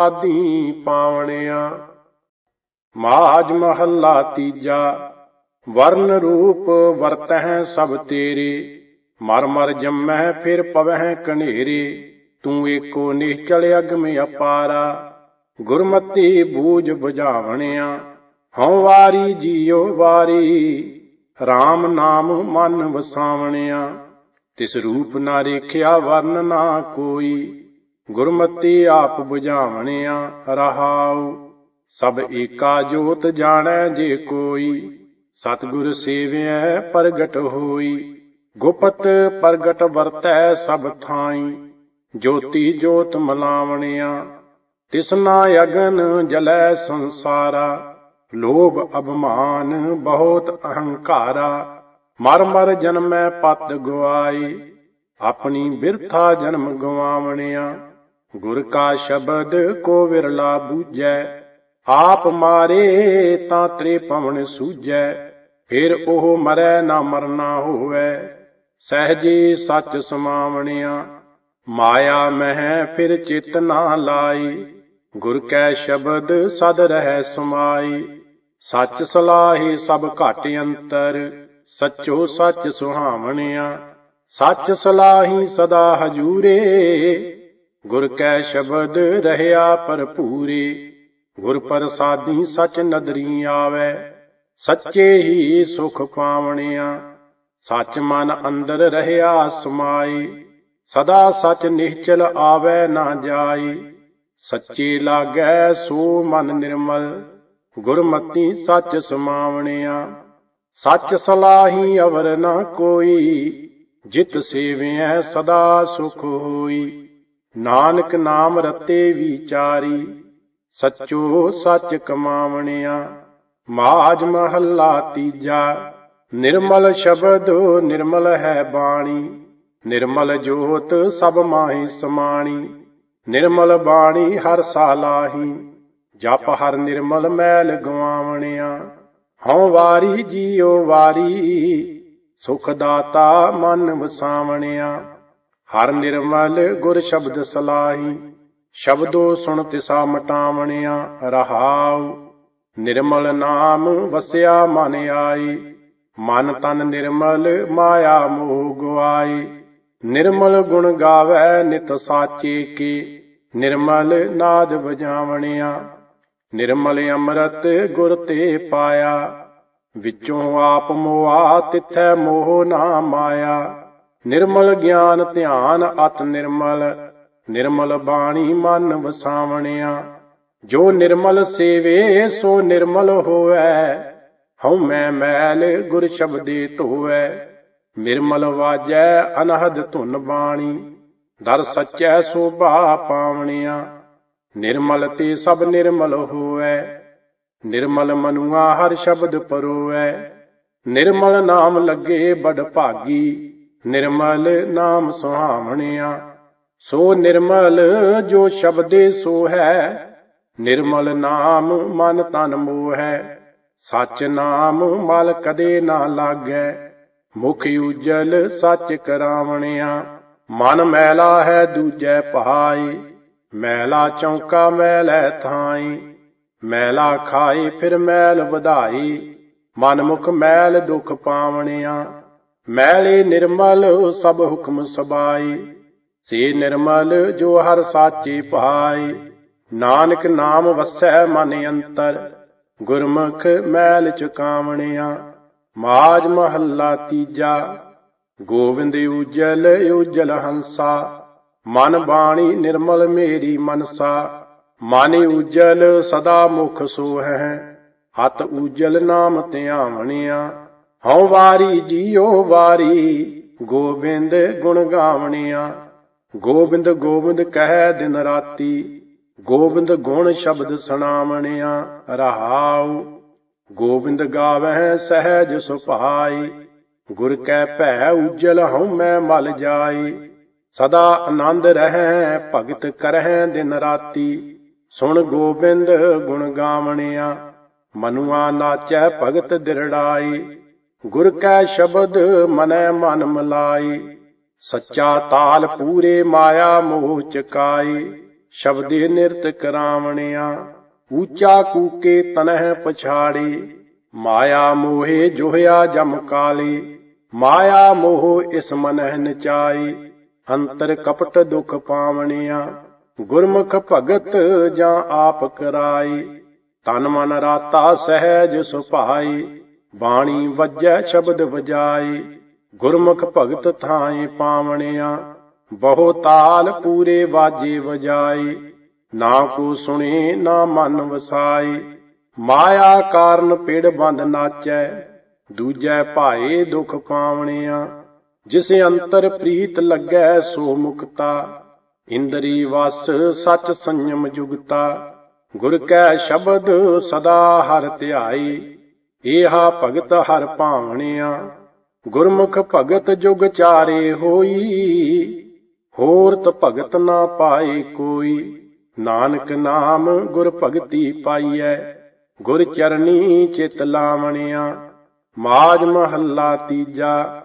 ਆਦੀ ਪਾਵਣਿਆ। ਮਾਜ ਮਹੱਲਾ ਤੀਜਾ, ਵਰਨ ਰੂਪ ਵਰਤਹਿ ਸਭ ਤੇਰੇ। ਮਰ ਮਰ ਜੰਮੈ ਫਿਰ ਪਵਹਿ ਕਨੇਰੇ। ਤੂੰ ਏਕੋ ਨਿਹਚਲ ਅਗਮ ਅਪਾਰਾ। ਗੁਰਮਤੀ ਬੂਝ 부ਝਾਵਣਿਆ ਹਉ ਵਾਰੀ ਜੀਉ ਵਾਰੀ। RAM ਨਾਮ ਮਨ ਵਸਾਵਣਿਆ। ਤਿਸ ਰੂਪ ਨਾ ਰੇਖਿਆ ਵਰਨ ਨਾ ਕੋਈ। ਗੁਰਮਤੀ ਆਪ 부ਝਾਵਣਿਆ ਰਹਾਉ, ਸਭ ਏਕਾ ਜੋਤ ਜਾਣੈ ਜੇ ਕੋਈ, ਸਤਿਗੁਰ ਸੇਵਿਐ ਪ੍ਰਗਟ ਹੋਈ, ਗੁਪਤ ਪ੍ਰਗਟ ਵਰਤੈ ਸਭ ਥਾਈ, ਜੋਤੀ ਜੋਤ ਮਲਾਵਣਿਆ ਤਿਸਨਾ ਅਗਨ ਜਲੈ ਸੰਸਾਰਾ, ਲੋਭ ਅਭਮਾਨ ਬਹੁਤ ਅਹੰਕਾਰਾ, ਮਰ ਮਰ ਜਨਮੈ ਪਤ ਗਵਾਈ ਆਪਣੀ ਬਿਰਥਾ ਜਨਮ ਗਵਾਵਣਿਆ ਗੁਰ ਕਾ ਸ਼ਬਦ ਕੋ ਵਿਰਲਾ ਬੂਝੈ, ਆਪ ਮਾਰੇ ਤਾਂ ਤ੍ਰੇ ਪਵਨ ਸੂਝੈ, ਫਿਰ ਉਹ ਮਰੈ ਨਾ ਮਰਨਾ ਹੋਵੇ। ਸਹਜੇ ਸੱਚ ਸਮਾਵਣਿਆ, ਮਾਇਆ ਮਹਿ ਫਿਰ ਚਿਤ ਨਾ ਲਾਈ। ਗੁਰ ਕੈ ਸ਼ਬਦ ਸਦ ਰਹਿ ਸਮਾਈ, ਸੱਚ ਸਲਾਹੀ ਸਭ ਘਟ ਅੰਤਰ, ਸੱਚੋ ਸੱਚ ਸੁਹਾਵਣਿਆ। ਸੱਚ ਸਲਾਹੀ ਸਦਾ ਹਜੂਰੇ ਗੁਰ ਕੈ ਸ਼ਬਦ ਰਹਿਆ ਭਰਪੂਰੇ, ਗੁਰ ਪ੍ਰਸਾਦੀ ਸਚ ਨਦਰੀ ਆਵੇ, ਸੱਚੇ ਹੀ ਸੁਖ ਪਾਵਣਿਆ। ਸੱਚ ਮਨ ਅੰਦਰ ਰਹਿਆ ਸਮਾਈ ਸਦਾ ਸਚ ਨਿਹਚਲ ਆਵੇ ਨਾ ਜਾਈ ਸੱਚੇ ਲਾਗੈ ਸੋ ਮਨ ਨਿਰਮਲ, ਗੁਰਮਤੀ ਸੱਚ ਸਮਾਵਣਿਆ। ਸੱਚ ਸਲਾਹੀ ਅਵਰ ਨਾ ਕੋਈ, ਜਿਤ ਸੇਵਿਐ ਸਦਾ ਸੁਖ ਹੋਈ। ਨਾਨਕ ਨਾਮ ਰਤੇ ਵਿਚਾਰੀ, ਸੱਚੋ ਸੱਚ ਕਮਾਵਣਿਆ। ਮਾਜ ਮਹੱਲਾ ਤੀਜਾ, ਨਿਰਮਲ ਸ਼ਬਦ ਨਿਰਮਲ ਹੈ ਬਾਣੀ। ਨਿਰਮਲ ਜੋਤ ਸਭ ਮਾਹੀ ਸਮਾਣੀ। ਨਿਰਮਲ ਬਾਣੀ ਹਰ ਸਾਲਾਹੀ ਜਪ ਹਰ ਨਿਰਮਲ ਮੈਲ ਗਵਾਵਣਿਆ। ਹਉ ਵਾਰੀ ਜੀਉ ਵਾਰੀ, ਸੁਖ ਦਾਤਾ ਮਨ ਵਸਾਵਣਿਆ। ਹਰ ਨਿਰਮਲ ਗੁਰ ਸ਼ਬਦ ਸਲਾਹੀ, ਸ਼ਬਦੋ ਸੁਣ ਤਿਸਾ ਮਟਾਵਣਿਆ ਰਹਾਉ। ਨਿਰਮਲ ਨਾਮ ਵਸਿਆ ਮਨ ਆਈ, ਮਨ ਤਨ ਨਿਰਮਲ ਮਾਇਆ ਮੋਹ ਗਵਾਈ ਨਿਰਮਲ ਗੁਣ ਗਾਵੇ ਨਿਤ ਸਾਚੇ ਕੀ, ਨਿਰਮਲ ਨਾਦ ਵਜਾਵਣਿਆ। ਨਿਰਮਲ ਅੰਮ੍ਰਿਤ ਗੁਰ ਤੇ ਪਾਇਆ, ਵਿੱਚੋਂ ਆਪ ਮੋਆ ਤਿਥੈ ਮੋਹ ਨਾ ਮਾਇਆ। ਨਿਰਮਲ ਗਿਆਨ ਧਿਆਨ ਅਤ ਨਿਰਮਲ ਨਿਰਮਲ ਬਾਣੀ ਮਨ ਵਸਾਵਣਿਆ। ਜੋ ਨਿਰਮਲ ਸੇਵੇ, ਸੋ ਨਿਰਮਲ ਹੋਵੇ। ਹਉ ਮੈਂ ਮੈਲ ਗੁਰ ਸ਼ਬਦੇ ਧੋਵੈ। ਨਿਰਮਲ ਵਾਜੈ ਅਨਹਦ ਧੁਨ ਬਾਣੀ। ਦਰ ਸੱਚੈ ਸੋਭਾ ਪਾਵਣਿਆ। ਨਿਰਮਲ ਤੇ ਸਭ ਨਿਰਮਲ ਹੋਵੈ। ਨਿਰਮਲ ਮਨੁਆ ਹਰ ਸ਼ਬਦ ਪਰੋਵੈ। ਨਿਰਮਲ ਨਾਮ ਲੱਗੇ ਬੜ ਭਾਗੀ। ਨਿਰਮਲ ਨਾਮ ਸੁਹਾਵਣਿਆ, ਸੋ ਨਿਰਮਲ ਜੋ ਸ਼ਬਦੇ ਸੋ ਹੈ ਨਿਰਮਲ ਨਾਮ ਮਨ ਤਨ ਮੋਹੈ, ਸਚ ਨਾਮ ਮਲ ਕਦੇ ਨਾ ਲਾਗੈ, ਮੁਖ ਉਜਲ ਸੱਚ ਕਰਾਵਣਿਆ, ਮਨ ਮੈਲਾ ਹੈ ਦੂਜੈ ਪਹਾਈ ਮੈਲਾ ਚੌਂਕਾ ਮੈਲੈ ਥਾਈ ਮੈਲਾ ਖਾਈ ਫਿਰ ਮੈਲ ਵਧਾਈ ਮਨ ਮੁਖ ਮੈਲ ਦੁਖ ਪਾਵਣਿਆ ਮੈਲੇ ਨਿਰਮਲ ਸਭ ਹੁਕਮ ਸਬਾਈ ਸੇ ਨਿਰਮਲ ਜੋ ਹਰ ਸਾਚੇ ਪਾਈ ਨਾਨਕ ਨਾਮ ਵਸੈ ਮਨ ਅੰਤਰ। ਗੁਰਮੁਖ ਮੈਲ ਚੁਕਾਵਣਿਆ ਮਾਜ ਮਹੱਲਾ ਤੀਜਾ। ਗੋਬਿੰਦ ਉਜਲ ਉਜਲ ਹੰਸਾ। ਮਨ ਬਾਣੀ ਨਿਰਮਲ ਮੇਰੀ ਮਨਸਾ। ਮਨ ਉਜਲ ਸਦਾ ਮੁਖ ਸੋਹੈ। ਹਤ ਉਜਲ ਨਾਮ ਧਿਆਵਣਿਆ। ਹਉ ਵਾਰੀ ਜੀਉ ਵਾਰੀ, ਗੋਬਿੰਦ ਗੁਣ ਗਾਵਣਿਆ। ਗੋਬਿੰਦ ਗੋਬਿੰਦ ਕਹਿ ਦਿਨ ਰਾਤੀ, ਗੋਬਿੰਦ ਗੁਣ ਸ਼ਬਦ ਸੁਣਾਵਣਿਆ। ਰਹਾਉ, ਗੋਬਿੰਦ ਗਾਵਹਿ ਸਹਿਜ ਸੁਭਾਈ, ਗੁਰ ਕੈ ਭੈ ਉਜਲ ਹਉ ਮੈਂ ਮਲ ਜਾਈ। ਸਦਾ ਆਨੰਦ ਰਹੈ, ਭਗਤ ਕਰਹਿ ਦਿਨ ਰਾਤੀ। ਸੁਣ ਗੋਬਿੰਦ ਗੁਣ ਗਾਵਣਿਆ, ਮਨੁਆ ਨਾਚੈ ਭਗਤ ਦਿਰੜਾਈ। ਗੁਰ ਕੈ ਸ਼ਬਦ ਮਨੈ ਮਨ ਮਲਾਈ, ਸੱਚਾ ਤਾਲ ਪੂਰੇ ਮਾਇਆ ਮੋਹ ਚਕਾਈ, ਸ਼ਬਦੇ ਨਿਰਤ ਕਰਾਵਣਿਆ, ਊਚਾ ਕੂਕੇ ਤਨਹਿ ਪਛਾੜੀ, ਮਾਇਆ ਮੋਹੇ ਜੋਹਿਆ ਜਮ ਕਾਲੀ, ਮਾਇਆ ਮੋਹ ਇਸ ਮਨਹਿ ਨਚਾਈ, ਅੰਤਰ ਕਪਟ ਦੁਖ ਪਾਵਣਿਆ, ਗੁਰਮੁਖ ਭਗਤ ਜਾਂ ਆਪ ਕਰਾਈ, ਤਨ ਮਨ ਰਾਤਾ ਸਹਿਜ ਸੁਭਾਈ ਬਾਣੀ ਵੱਜੈ ਸ਼ਬਦ ਵਜਾਏ, ਗੁਰਮੁਖ ਭਗਤ ਥਾਏ ਪਾਵਣਿਆ, ਬਹੁ ਤਾਲ ਪੂਰੇ ਵਾਜੇ ਵਜਾਏ, ਨਾ ਕੋ ਸੁਣੇ, ਨਾ ਮਨ ਵਸਾਏ, ਮਾਇਆ ਕਾਰਨ ਪਿੜ ਬੰਦ ਨਾਚੈ, ਦੂਜੈ ਭਾਏ ਦੁਖ ਪਾਵਣਿਆ, ਜਿਸ ਅੰਤਰ ਪ੍ਰੀਤ ਲੱਗੈ ਸੋ ਮੁਕਤਾ, ਇੰਦਰੀ ਵਸ ਸਚ ਸੰਯਮ ਜੁਗਤਾ, ਗੁਰ ਕੈ ਸ਼ਬਦ ਸਦਾ ਹਰ ਧਿਆਈ ਏਹਾ ਭਗਤ ਹਰ ਭਾਵਣਿਆ ਗੁਰਮੁਖ ਭਗਤ ਜੁਗ ਚਾਰੇ ਹੋਈ। ਹੋਰ ਤ ਭਗਤ ਨਾ ਪਾਏ ਕੋਈ, ਨਾਨਕ ਨਾਮ ਗੁਰ ਭਗਤੀ ਪਾਈਐ। ਗੁਰ ਚਰਨੀ ਚਿਤ ਲਾਵਣਿਆ, ਮਾਜ ਮਹੱਲਾ ਤੀਜਾ।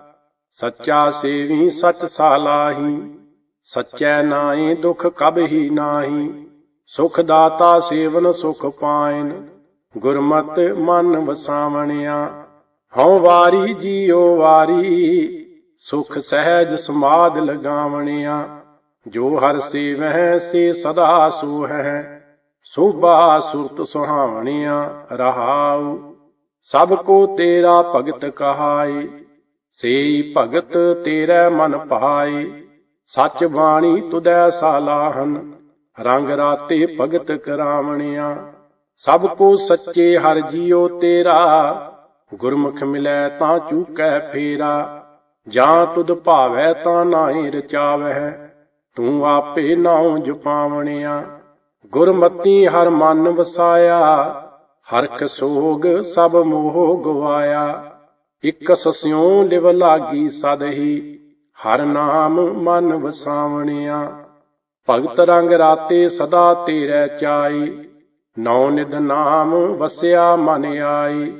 ਸੱਚਾ ਸੇਵੀ ਸਚ ਸਾਲਾਹੀ, ਸੱਚੈ ਨਾਏ ਦੁਖ ਕਬ ਹੀ ਨਾਹੀ। ਸੁਖ ਦਾਤਾ ਸੇਵਨ ਸੁਖ ਪਾਇਨ ਗੁਰਮਤ ਮਨ ਵਸਾਵਣਿਆ, ਹਉ ਵਾਰੀ ਜੀਉ ਵਾਰੀ, ਸੁਖ ਸਹਿਜ ਸਮਾਦ ਲਗਾਵਣਿਆ, ਜੋ ਹਰ ਸੇਵਹਿ ਸੇ ਸਦਾ ਸੋਹੈ ਸੋਭਾ ਸੁਰਤ ਸੁਹਾਵਣਿਆ, ਰਹਾਉ, ਸਭ ਕੋ ਤੇਰਾ ਭਗਤ ਕਹਾਈ ਸੇਈ ਭਗਤ ਤੇਰੇ ਮਨ ਭਾਈ ਸੱਚ ਬਾਣੀ ਤੁਦੈ ਸਾਲਾਹਨ, ਰੰਗ ਰਾਤੇ ਭਗਤ ਕਰਾਵਣਿਆ। ਸਭ ਕੋ ਸੱਚੇ ਹਰ ਜੀਉ ਤੇਰਾ, ਗੁਰਮੁਖ ਮਿਲੈ ਤਾਂ ਚੂਕੈ ਫੇਰਾ, ਜਾਂ ਤੁਧ ਭਾਵੈ ਤਾਂ ਨਾਹੀ ਰਚਾਵਹਿ, ਤੂੰ ਆਪੇ ਨਾਉ ਜਪਾਵਣਿਆ, ਗੁਰਮਤੀ ਹਰ ਮਨ ਵਸਾਇਆ ਹਰਖ ਸੋਗ ਸਭ ਮੋਹ ਗਵਾਇਆ, ਇਕ ਸਸਿਉ ਲਿਵ ਲਾਗੀ ਸਦਹੀ ਹਰ ਨਾਮ ਮਨ ਵਸਾਵਣਿਆ, ਭਗਤ ਰੰਗ ਰਾਤੇ ਸਦਾ ਤੇਰੇ ਚਾਈ ਨੌ ਨਿਦ ਨਾਮ ਵਸਿਆ ਮਨ ਆਈ,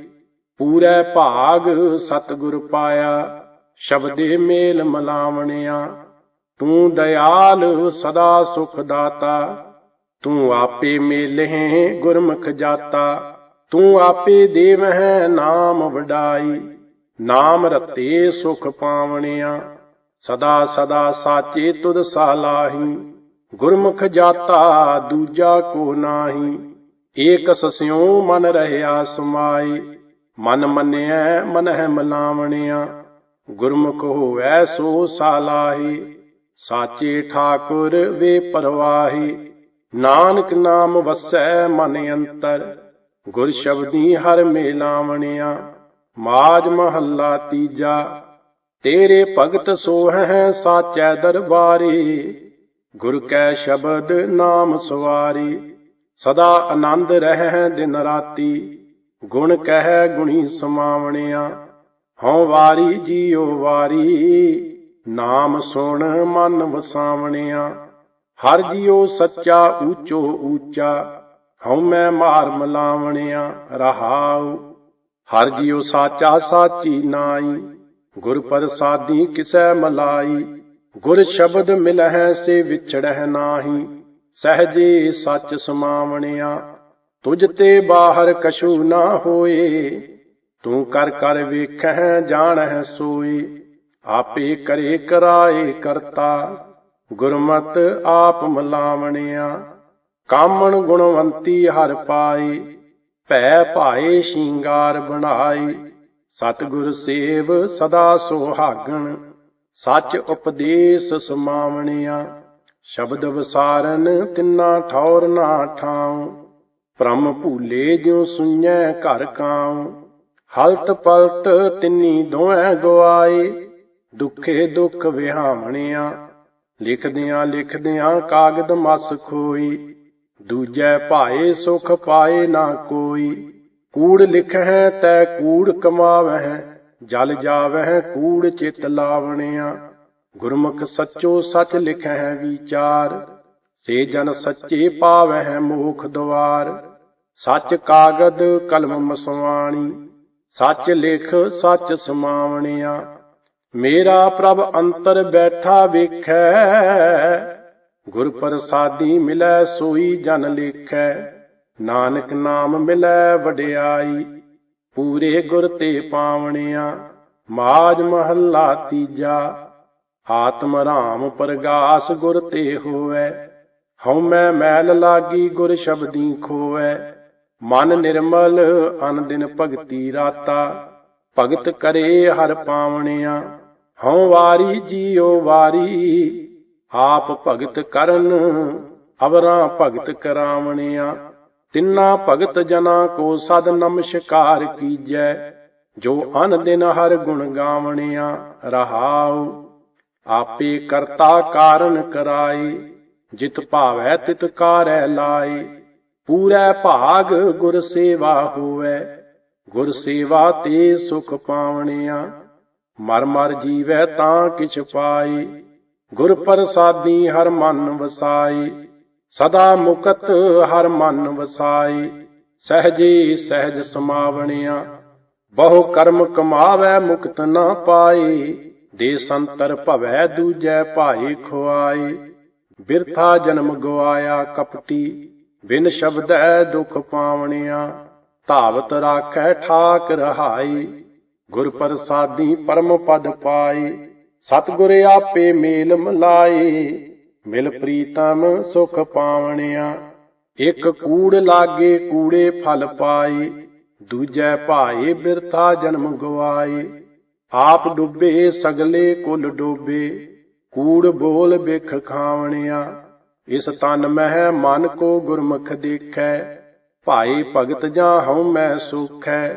ਪੂਰੇ ਭਾਗ ਸਤਿਗੁਰ ਪਾਇਆ, ਸ਼ਬਦੇ ਮੇਲ ਮਲਾਵਣਿਆ, ਤੂੰ ਦਇਆਲ ਸਦਾ ਸੁਖ ਦਾਤਾ, ਤੂੰ ਆਪੇ ਮੇਲਹਿ ਗੁਰਮੁਖ ਜਾਤਾ, ਤੂੰ ਆਪੇ ਦੇਵ ਦੇਵਹਿ ਨਾਮ ਵਡਾਈ, ਨਾਮ ਰਤੇ ਸੁਖ ਪਾਵਣਿਆ, ਸਦਾ ਸਦਾ ਸਾਚੇ ਤੁਧ ਸਾਲਾਹੀ, ਗੁਰਮੁਖ ਜਾਤਾ ਦੂਜਾ ਕੋ ਨਾਹੀ। ਏਕ ਸਸਿਉ ਮਨ ਰਹਿਆ ਸਮਾਈ, ਮਨ ਮੰਨਿਐ, ਮਨ ਹੈ ਮਲਾਵਣਿਆ। ਗੁਰਮੁਖ ਹੋਵੈ ਸੋ ਸਾਲਾਹੀ, ਸਾਚੇ ਠਾਕੁਰ ਵੇ ਪਰਵਾਹੀ। ਨਾਨਕ ਨਾਮ ਵਸੈ ਮਨ ਅੰਤਰ, ਗੁਰ ਸ਼ਬਦੀ ਹਰ ਮੇਲਾਵਣਿਆ। ਮਾਜ ਮਹੱਲਾ ਤੀਜਾ, ਤੇਰੇ ਭਗਤ ਸੋਹੈ ਸਾਚੈ ਦਰਬਾਰੀ। ਗੁਰ ਕੈ ਸ਼ਬਦ ਨਾਮ ਸਵਾਰੀ। ਸਦਾ ਆਨੰਦ ਰਹਿ ਦਿਨ ਰਾਤੀ, ਗੁਣ ਕਹਿ ਗੁਣੀ ਸਮਾਵਣਿਆ, ਹਉ ਵਾਰੀ ਜੀਉ ਵਾਰੀ, ਨਾਮ ਸੁਣ ਮਨ ਵਸਾਵਣਿਆ, ਹਰ ਜੀਉ ਸੱਚਾ ਊਚੋ ਊਚਾ, ਹਉ ਮੈਂ ਮਾਰ ਮਲਾਵਣਿਆ, ਰਹਾਉ, ਹਰ ਜੀਉ ਸਾਚਾ ਸਾਚੀ ਨਾਈ, ਗੁਰ ਪ੍ਰਸਾਦੀ ਕਿਸੈ ਮਲਾਈ, ਗੁਰ ਸ਼ਬਦ ਮਿਲਹਿ ਸੇ ਵਿਛੜਹਿ ਨਾਹੀ ਸਹਜੇ ਸੱਚ ਸਮਾਵਣਿਆ, ਤੁਝ ਤੇ ਬਾਹਰ ਕਛੂ ਨਾ ਹੋਏ। ਤੂੰ ਕਰ ਕਰ ਵੇਖਹਿ, ਜਾਣਹਿ ਸੋਈ ਆਪੇ ਕਰੇ ਕਰਾਏ ਕਰਤਾ, ਗੁਰਮਤ ਆਪ ਮਲਾਵਣਿਆ। ਕਾਮਣ ਗੁਣਵੰਤੀ ਹਰ ਪਾਈ ਭੈ ਭਾਏ ਸ਼ਿੰਗਾਰ ਬਣਾਈ ਸਤਿਗੁਰ ਸੇਵ ਸਦਾ ਸੁਹਾਗਣ, ਸੱਚ ਉਪਦੇਸ਼ ਸਮਾਵਣਿਆ। ਸ਼ਬਦ ਵਿਸਾਰਨ ਤਿੰਨਾ ਠੌਰ ਨਾ ਠਾਉ। ਭ੍ਰਮ ਭੂਲੇ ਜਿਉ ਸੁਣੈ ਘਰ ਕਾਉ। ਹਲਤ ਪਲਤ ਤਿੰਨੀ ਦੋਵੇਂ ਗਵਾਏ, ਦੁਖੇ ਦੁਖ ਵਿਹਾਵਣਿਆ। ਲਿਖਦਿਆਂ ਲਿਖਦਿਆਂ ਕਾਗਦ ਮਸ ਖੋਈ, ਦੂਜੈ ਭਾਏ ਸੁਖ ਪਾਏ ਨਾ ਕੋਈ। ਕੂੜ ਲਿਖਹਿ ਤੈ ਕੂੜ ਕਮਾਵਹਿ, ਜਲ ਜਾਵਹਿ ਕੂੜ ਚਿਤ ਲਾਵਣਿਆ। ਗੁਰਮੁਖ ਸੱਚੋ ਸੱਚ ਲਿਖੈ ਹੈ ਵਿਚਾਰ, ਸੇ ਜਨ ਸੱਚੇ ਪਾਵਹਿ ਮੋਖ ਦਵਾਰ ਸੱਚ ਕਾਗਦ ਕਲਮ ਮਸਵਾਣੀ ਸੱਚ ਲਿਖ ਸੱਚ ਸਮਾਵਣਿਆ। ਮੇਰਾ ਪ੍ਰਭ ਅੰਤਰ ਬੈਠਾ ਵੇਖੈ ਗੁਰ ਪ੍ਰਸਾਦੀ ਮਿਲੈ ਸੋਈ ਜਨ ਲੇਖੈ। ਨਾਨਕ ਨਾਮ ਮਿਲੈ ਵਡਿਆਈ, ਪੂਰੇ ਗੁਰ ਤੇ ਪਾਵਣਿਆ। ਮਾਜ ਮਹੱਲਾ ਤੀਜਾ ਆਤਮ ਰਾਮ ਪ੍ਰਗਾਸ ਗੁਰ ਤੇ ਹੋਵੈ। ਹਉਮੈ ਮੈਲ ਲਾਗੀ ਗੁਰ ਸ਼ਬਦੀ ਖੋਵੈ। ਮਨ ਨਿਰਮਲ ਅਨ ਦਿਨ ਭਗਤੀ ਰਾਤਾ। ਭਗਤ ਕਰੇ ਹਰ ਪਾਵਣਿਆ। ਹਉ ਵਾਰੀ ਜੀਉ ਵਾਰੀ, ਆਪ ਭਗਤ ਕਰਨ, ਅਵਰਾਂ ਭਗਤ ਕਰਾਵਣਿਆ। ਤਿੰਨਾ ਭਗਤ ਜਨਾ ਕੋ ਸਦ ਨਮਸਕਾਰ ਕੀਜੈ। ਜੋ ਅਨ ਦਿਨ ਹਰ ਗੁਣ ਗਾਵਣਿਆ, ਰਹਾਉ ਆਪੇ ਕਰਤਾ ਕਾਰਨ ਕਰਾਈ ਜਿਤ ਭਾਵੈ ਤਿਤ ਕਾਰੈ ਲਾਈ ਪੂਰੈ ਭਾਗ ਗੁਰ ਸੇਵਾ ਹੋਵੈ, ਗੁਰ ਸੇਵਾ ਤੇ ਸੁਖ ਪਾਵਣਿਆ। ਮਰ ਮਰ ਜੀਵੈ ਤਾਂ ਕਿਛ ਪਾਈ ਗੁਰ ਪ੍ਰਸਾਦੀ ਹਰ ਮਨ ਵਸਾਈ ਸਦਾ ਮੁਕਤ ਹਰ ਮਨ ਵਸਾਈ ਸਹਜੇ ਸਹਿਜ ਸਮਾਵਣਿਆ। ਬਹੁ ਕਰਮ ਕਮਾਵੈ ਮੁਕਤ ਨਾ ਪਾਈ ਦੇ ਸੰਤਰ ਭਵੈ ਦੂਜੈ ਭਾਈ ਖੁਆਈ। ਬਿਰਥਾ ਜਨਮ ਗਵਾਇਆ ਕਪਟੀ, ਬਿਨ ਸ਼ਬਦੈ ਦੁਖ ਪਾਵਣਿਆ। ਧਾਵਤ ਰਾਖੈ ਠਾਕ ਰਹਾਈ, ਗੁਰ ਪ੍ਰਸਾਦੀ ਪਰਮ ਪਦ ਪਾਈ। ਸਤਿਗੁਰ ਆਪੇ ਮੇਲ ਮਲਾਈ, ਮਿਲ ਪ੍ਰੀਤਮ ਸੁਖ ਪਾਵਣਿਆ। ਇਕ ਕੂੜ ਲਾਗੇ ਕੂੜੇ ਫਲ ਪਾਈ, ਦੂਜੈ ਭਾਏ ਬਿਰਥਾ ਜਨਮ ਗਵਾਏ ਆਪ ਡੁੱਬੇ ਸਗਲੇ ਕੁਲ ਡੋਬੇ। ਕੂੜ ਬੋਲ ਬਿਖ ਖਾਵਣਿਆ। ਇਸ ਤਨ ਮਹਿ ਮਨ ਕੋ ਗੁਰਮੁਖ ਦੇਖੈ। ਭਾਈ ਭਗਤ ਜਾਂ ਹਉ ਮੈਂ ਸੁਖੈ।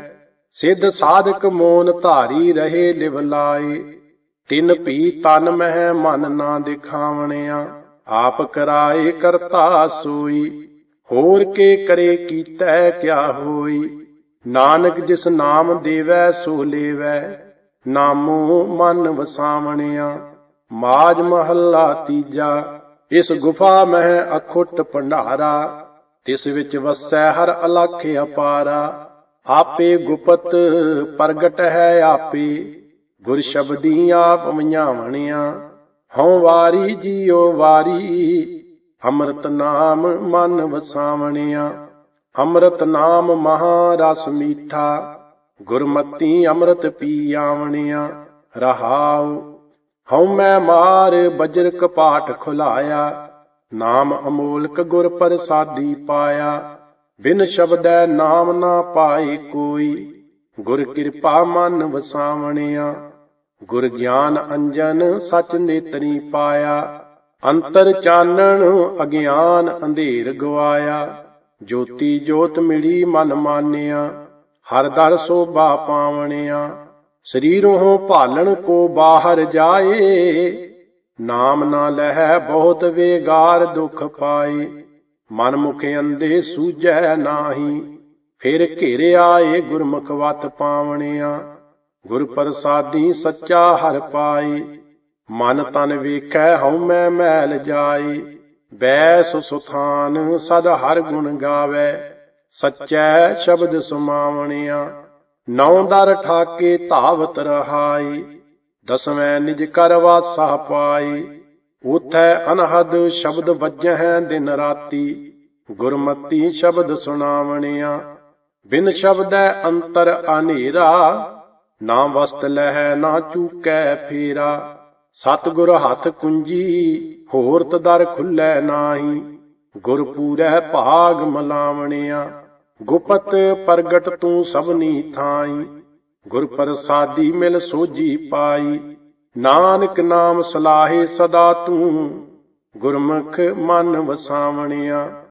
ਸਿੱਧ ਸਾਧਕ ਮੋਨ ਧਾਰੀ ਰਹੇ ਲਿਵ ਲਾਏ। ਤਿਨ ਭੀ ਤਨ ਮਹਿ ਮਨ ਨਾ ਦਿਖਾਵਣਿਆ। ਆਪ ਕਰਾਏ ਕਰਤਾ ਸੋਈ। ਹੋਰ ਕੇ ਕਰੇ ਕੀਤੈ ਕਿਆ ਹੋਈ। ਨਾਨਕ ਜਿਸ ਨਾਮ ਦੇਵੈ ਸੋ ਲੇਵੈ। ਨਾਮੋ ਮਨ ਵਸਾਵਣਿਆ, ਮਾਜ ਮਹੱਲਾ ਤੀਜਾ, ਇਸ ਗੁਫਾ ਮਹਿ ਅਖੁੱਟ ਭੰਡਾਰਾ, ਤਿਸ ਵਿੱਚ ਵਸੈ ਹਰ ਅਲਖ ਅਪਾਰਾ, ਆਪੇ ਗੁਪਤ ਪ੍ਰਗਟ ਹੈ ਆਪੇ, ਗੁਰ ਸ਼ਬਦੀ ਆਪ ਵਣਿਆ ਹਉ ਵਾਰੀ ਜੀਉ ਵਾਰੀ, ਅੰਮ੍ਰਿਤ ਨਾਮ ਮਨ ਵਸਾਵਣਿਆ, ਅੰਮ੍ਰਿਤ ਨਾਮ ਮਹਾ ਰਸ ਮੀਠਾ ਗੁਰਮਤੀ ਅੰਮ੍ਰਿਤ ਪੀ ਆਵਣਿਆ, ਰਹਾਉ। ਹਉ ਮੈਂ ਮਾਰ ਬਜਰ ਕਪਾਟ ਖੁਲਾਇਆ, ਨਾਮ ਅਮੋਲਕ ਗੁਰ ਪ੍ਰਸਾਦੀ ਪਾਇਆ। ਬਿਨ ਸ਼ਬਦੈ ਨਾਮ ਨਾ ਪਾਈ ਕੋਈ, ਗੁਰ ਕਿਰਪਾ ਮਨ ਵਸਾਵਣਿਆ। ਗੁਰ ਗਿਆਨ ਅੰਜਨ ਸਚ ਨੇਤਰੀ ਪਾਇਆ, ਅੰਤਰ ਚਾਨਣ ਅਗਿਆਨ ਅੰਧੇਰ ਗਵਾਇਆ। ਜੋਤੀ ਜੋਤ ਮਿਲੀ ਮਨ ਮਾਨਿਆ ਹਰ ਦਰ ਸੋਭਾ ਪਾਵਣਿਆ, ਸਰੀਰੋਂ ਭਾਲਣ ਕੋ ਬਾਹਰ ਜਾਏ, ਨਾਮ ਨਾ ਲਹਿ ਬਹੁਤ ਵੇਗਾਰ ਦੁਖ ਪਾਏ ਮਨ ਮੁਖ ਅੰਦੇ ਸੂਝੈ ਨਾਹੀ, ਫਿਰ ਘੇਰਿਆ ਏ ਗੁਰਮੁਖ ਵਤ ਪਾਵਣਿਆ ਗੁਰ ਪ੍ਰਸਾਦੀ ਸੱਚਾ ਹਰ ਪਾਈ ਮਨ ਤਨ ਵੇਖੈ ਹਉ ਮੈਂ ਮੈਲ ਜਾਈ ਬੈਸ ਸੁਥਾਨ ਸਦ ਹਰ ਗੁਣ ਗਾਵੇ ਸੱਚੈ ਸ਼ਬਦ ਸੁਮਾਵਣਿਆ ਨੌ ਦਰ ਠਾਕੇ ਧਾਵਤ ਰਹਾਈ, ਦਸਵੇਂ ਨਿਜ ਕਰ ਵਾਸਾ ਪਾਈ, ਉਥੈ ਅਨਹਦ ਸ਼ਬਦ ਵੱਜਹਿ ਦਿਨ ਰਾਤੀ, ਗੁਰਮਤੀ ਸ਼ਬਦ ਸੁਣਾਵਣਿਆ, ਬਿਨ ਸ਼ਬਦੈ ਅੰਤਰ ਅਨੇਰਾ, ਨਾ ਵਸਤ ਲਹਿ, ਨਾ ਚੂਕੈ ਫੇਰਾ, ਸਤਿਗੁਰ ਹੱਥ ਕੁੰਜੀ ਹੋਰਤ ਦਰ ਖੁੱਲੈ ਨਾਹੀ। ਗੁਰ ਭਾਗ ਮਲਾਵਣਿਆ, ਗੁਪਤ ਪ੍ਰਗਟ ਤੂੰ ਸਭਨੀ ਥਾਈ। ਗੁਰ ਪ੍ਰਸਾਦੀ ਮਿਲ ਸੋਜੀ ਪਾਈ, ਨਾਨਕ ਨਾਮ ਸਲਾਹੇ ਸਦਾ ਤੂੰ। ਗੁਰਮੁਖ ਮਨ ਵਸਾਵਣਿਆ